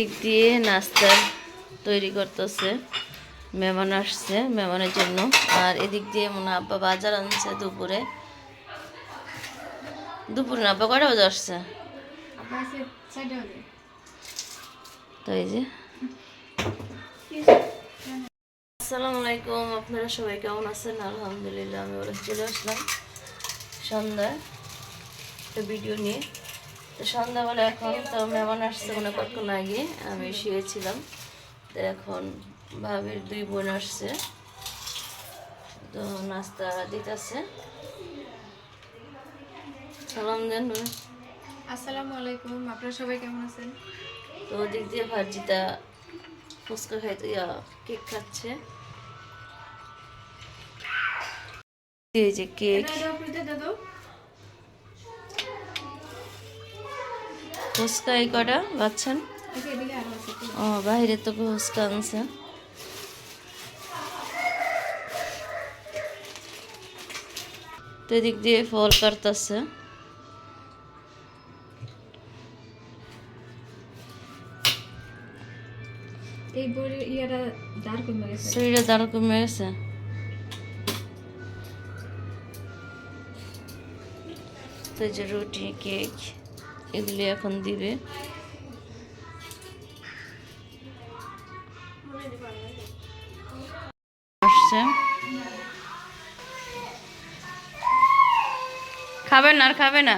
দিক দিয়ে নাস্তা তৈরি করতেছে। মেহমান আসছে মেহমানের জন্য। আর এদিক দিয়ে মনে আব্বা বাজার আনছে দুপুরে। দুপুরে না আব্বা কটা বাজে আসছে? তো এই যে। আসসালামু আলাইকুম আপনারা সবাই কেমন আছেন? আলহামদুলিল্লাহ আমি ওরা চলে আসলাম সন্ধ্যায়। একটা ভিডিও নিয়ে। তো সন্ধ্যাবেলা এখন তো মেহমান আসছে মনে কতক্ষণ আগে। আমি শুয়েছিলাম। তো এখন ভাবির দুই বোন আসছে। তো নাস্তা দিতেছে। সালাম দেন আসসালামু আলাইকুম আপনারা সবাই কেমন আছেন? তো ওদিক দিয়ে ভাজিটা ফুচকা খাইতে কেক খাচ্ছে। এই যে কেক। দাদু ফুচকা এই কটা তো। ও বাইরে তো ফুচকা আনছে। তো এদিক দিয়ে ফল কাটতেছে। এই বইয়ের ইয়াটা দাঁড় কমে গেছে। শরীরে দাঁড় কমে গেছে। তো যে রুটি কেক। এগুলি এখন দিবে। আসছে। খাবে না আর খাবে না।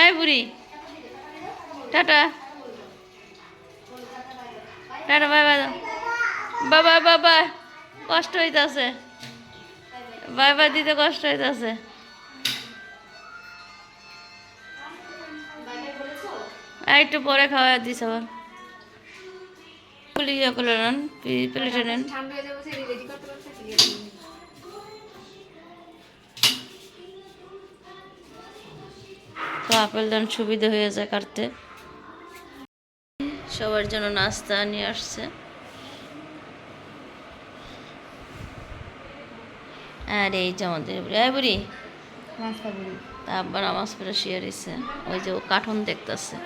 এই বুড়ি। টাটা। টাটা, বাই বাই বাবা বাবা কষ্ট হইতাছে। বাই বাই, দিতে কষ্ট হইতাছে। আর একটু পরে খাওয়া দিস আবার। ইয়ে করে নেন প্লেটে নেন? তো আপেল দান সুবিধা হয়ে যায় কাটতে। সবার জন্য নাস্তা নিয়ে আসছে। আর এই যে আমাদের বুড়ি বুড়ি। নাস্তা বলি তা আব্বা নামাজ পড়ে শুয়ে রয়েছে। ওই যে ও কার্টুন দেখতেছে।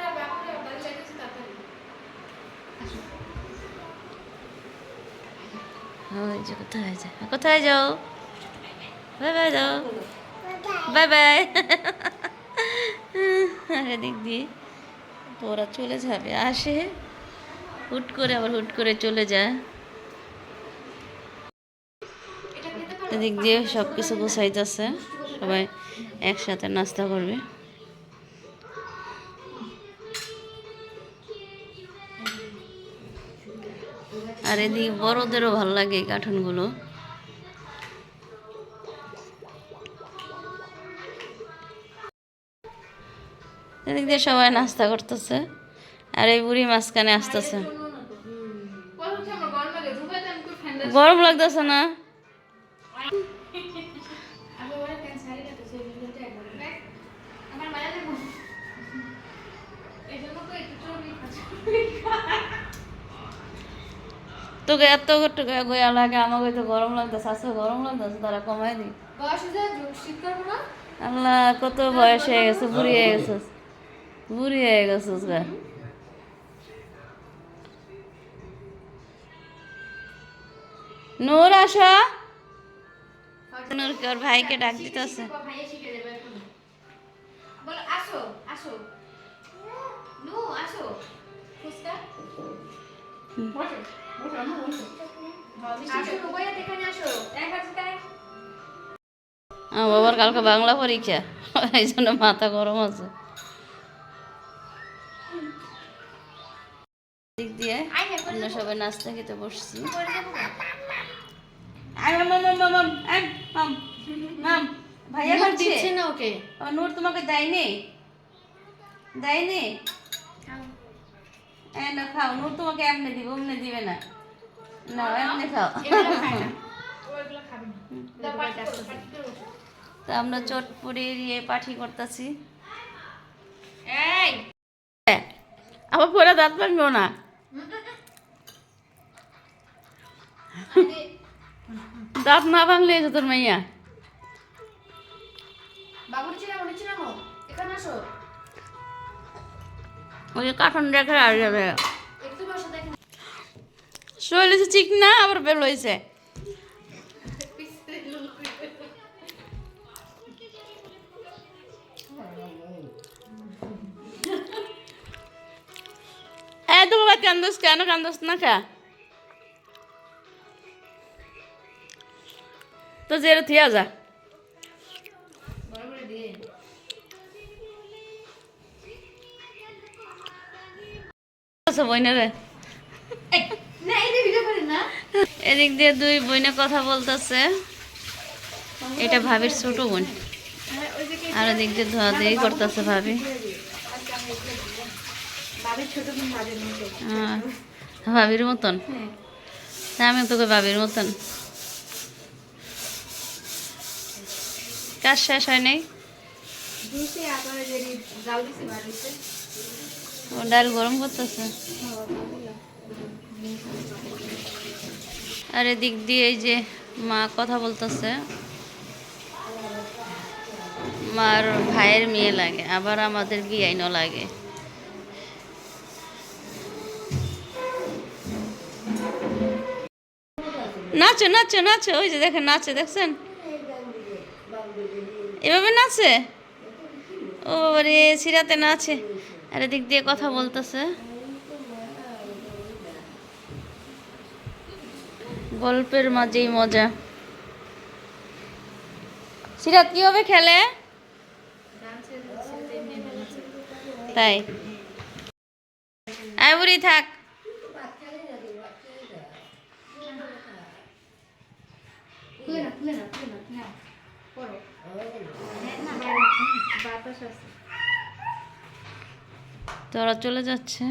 ওই যে কোথায় যায় কোথায় যাও বাই যাও বাই বাই এদিক দিয়ে ওরা চলে যাবে আসে হুট করে আবার হুট করে চলে যায় এদিক দিয়ে সব কিছু গোছাইতেছে সবাই একসাথে নাস্তা করবে আর এদিকে বড়দেরও ভালো লাগে এই কার্টুনগুলো এদিক দিয়ে সবাই নাস্তা করতেছে, আর এই বুড়ি মাঝখানে আসতেছে। গরম লাগতেছে না? তোকে এত টাকা গয়া লাগে আমাকে তো গরম লাগতেছে আজকে গরম লাগতেছে তারা কমাই দি আল্লাহ কত বয়স হয়ে গেছে বুড়ি হয়ে গেছে। বুড়ি হয়ে গেছে গা নূর আসো। নূর কে ওর ভাইকে ডাক দিতেছে। আসো আসো। আমার বাবার কালকে বাংলা পরীক্ষা এই জন্য মাথা গরম আছে। দিক দিয়ে আমরা সবাই নাস্তা খেতে বসছি। ভাইয়া দিচ্ছে না ওকে। নূর তোমাকে দেয়নি? দেয়নি? এই না খাও তোমাকে এমনি দিব এমনি দিবে না। না এমনি খাও। তো আমরা চটপুরির ইয়ে পাঠি করতেছি। এই! আবার পরে দাঁত পারবেও না। দাঁত না ভাঙলে তোর মাইয়া। বাবু নিচে নামো নিচে নামো এখানে আসো। ওই কার্টুন রেখে আর যাবে। বসে দেখেন। ঠিক না আবার বের হয়েছে। এ তো বাবা কান্দোস কেন? কান্দোস না খা। তো জেরো থিয়া যা। আচ্ছা বইনারে এদিক দিয়ে দুই বইনে কথা বলতেছে। এটা ভাবির ছোট বোন। হ্যাঁ, আর এদিক দিয়ে ধোয়া দিয়ে করতেছে ভাবি। হ্যাঁ, ভাবির মতন। হ্যাঁ। আমি তোকে ভাবির মতন। কাজ শেষ হয় নাই? ও ডাল গরম করতেছে। আর এদিক দিয়ে এই যে মা কথা বলতেছে। মার ভাইয়ের মেয়ে লাগে, আবার আমাদের বিয়াইনও লাগে। নাচো নাচো নাচো, ওই যে দেখেন নাচে, দেখছেন? এভাবে নাচে? ও বাবা রে, সিরাতে নাচে। আর এদিক দিয়ে কথা বলতেছে। গল্পের মাঝেই মজা। সিরাত কীভাবে খেলে? তাই। আয় বুড়ি থাক। হ্যাঁ, বাতাস আছে তোরা চলে যাচ্ছে।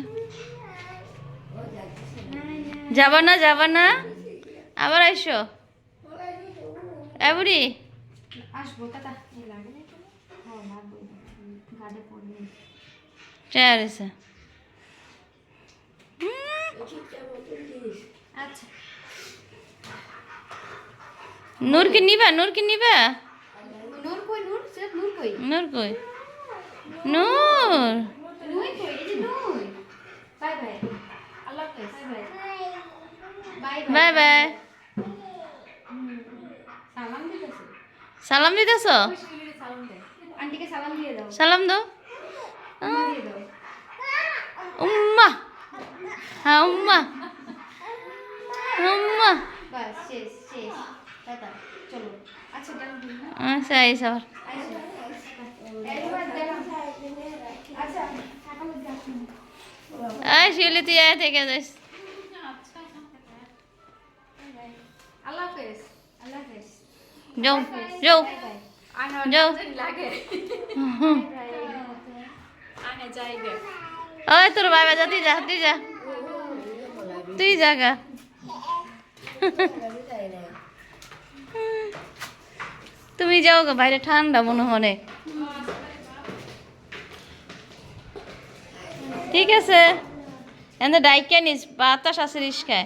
যাবা না যাবা না। আবার আইসো। আয় বুড়ি। আসব কথা এই লাগে না এখানে? লাগবে। গাড়ি পড়বে চেয়ার এসে আচ্ছা। কি নিবা? নূর কি নিবা? নূর কই? নূর কই? নূর কই নূর নূর কই এই যে নূর বাই বাই আল্লাহ হাফেজ বাই বাই বাই। সালাম দিতেছে? সালাম দাও। উম্মা। হ্যাঁ উম্মা। উম্মা। আচ্ছা দিন আচ্ছা এই সবার আচ্ছা আয় শিউলি তুই থেকে যাস। আল্লাহ হাফেজ আল্লাহ হাফেজ। যাও যাও। যাও। লাগে। আনে যাইবে ওই তোর বাবা যা তুই যা তুই যা। তুই জাগা তুমি যাও গো বাইরে ঠান্ডা মনে হয় ঠিক আছে। এনে ডাইকে নিস বাতাস আছে রিস্কায়।